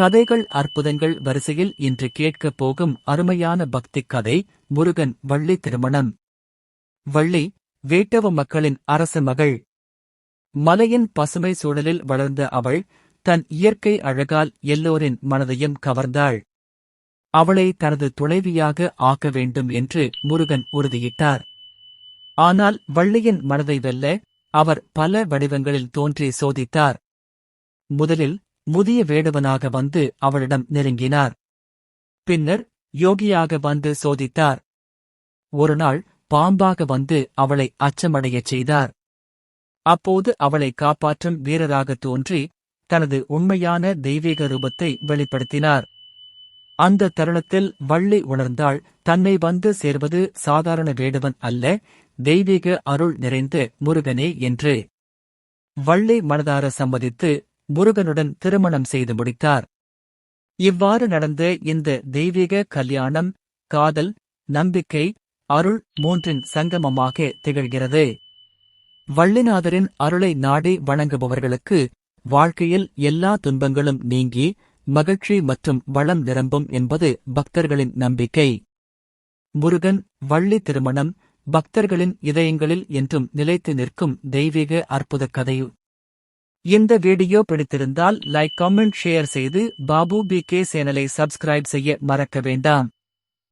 கதைகள் அற்புதங்கள் வரிசையில் இன்று கேட்கப் போகும் அருமையான பக்திக் கதை முருகன் வள்ளி திருமணம். வள்ளி வேட்டவ மக்களின் அரச மகள். மலையின் பசுமை சூழலில் வளர்ந்த அவள் தன் இயற்கை அழகால் எல்லோரின் மனதையும் கவர்ந்தாள். அவளை தனது துணைவியாக ஆக்க வேண்டும் என்று முருகன் உறுதியிட்டார். ஆனால் வள்ளியின் மனதை வெல்ல அவர் பல வடிவங்களில் தோன்றி சோதித்தார். முதலில் முதிய வேடுவனாக வந்து அவளிடம் நெருங்கினார். பின்னர் யோகியாக வந்து சோதித்தார். ஒருநாள் பாம்பாக வந்து அவளை அச்சமடையச் செய்தார். அப்போது அவளை காப்பாற்றும் வீரராக தோன்றி தனது உண்மையான தெய்வீக ரூபத்தை வெளிப்படுத்தினார். அந்த தருணத்தில் வள்ளி உணர்ந்தாள் தன்னை வந்து சேர்வது சாதாரண வேடுவன் அல்ல தெய்வீக அருள் நிறைந்த முருகனே என்று. வள்ளி மனதார சம்மதித்து முருகனுடன் திருமணம் செய்து முடித்தார். இவ்வாறு நடந்த இந்த தெய்வீக கல்யாணம் காதல் நம்பிக்கை அருள் மூன்றின் சங்கமமாக திகழ்கிறது. வள்ளிநாதரின் அருளை நாடி வணங்குபவர்களுக்கு வாழ்க்கையில் எல்லா துன்பங்களும் நீங்கி மகிழ்ச்சி மற்றும் வளம் நிரம்பும் என்பது பக்தர்களின் நம்பிக்கை. முருகன் வள்ளி திருமணம் பக்தர்களின் இதயங்களில் என்றும் நிலைத்து நிற்கும் தெய்வீக அற்புதக் கதை இந்த வீடியோ பிடித்திருந்தால் லைக் கமெண்ட் ஷேர் செய்து பாபு பி கே சேனலை சப்ஸ்கிரைப் செய்ய மறக்க வேண்டாம்.